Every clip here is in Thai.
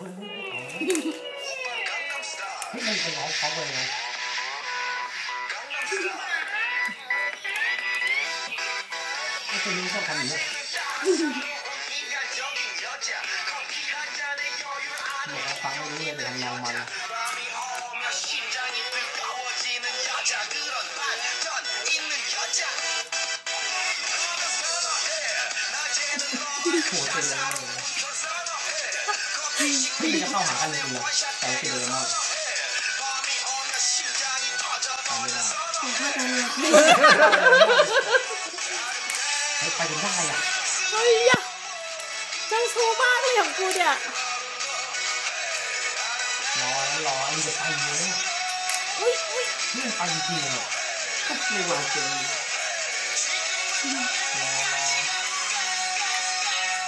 아, 내가 방을 해야 되는 양말을 좋았어요. ว่าฟังไม่รู้เลยแต่ทำนองมันหัวเป็นเลยพี่จะเข้าหากันจริงๆนะแต่เป็นเลยมากทำไม่ได้ของภาคการมองเฮ้ยไปถึงได้อะเฮ้ยอะเจ้าชู้มากเลยของกูเนี่ยรอแล้วรออันนี้จะไปเยอะอุ้ยอุ้ยนี่ไปจริงๆอะไม่มาจริงรอรอ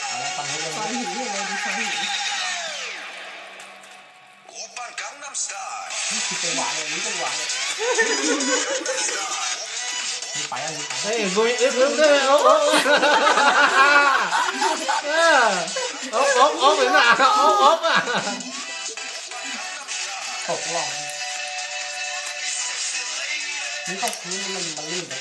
เอาละฟังให้เรื่องซอยนี้ยู่เลยดูซอยหินคิดไปหวานเลยนี่ไปหว Ê, vui ướt ướt thế ốp ốp ốp ốp ốp đến là ốp ốp à cột lòng nếu không cứ mình mà lên được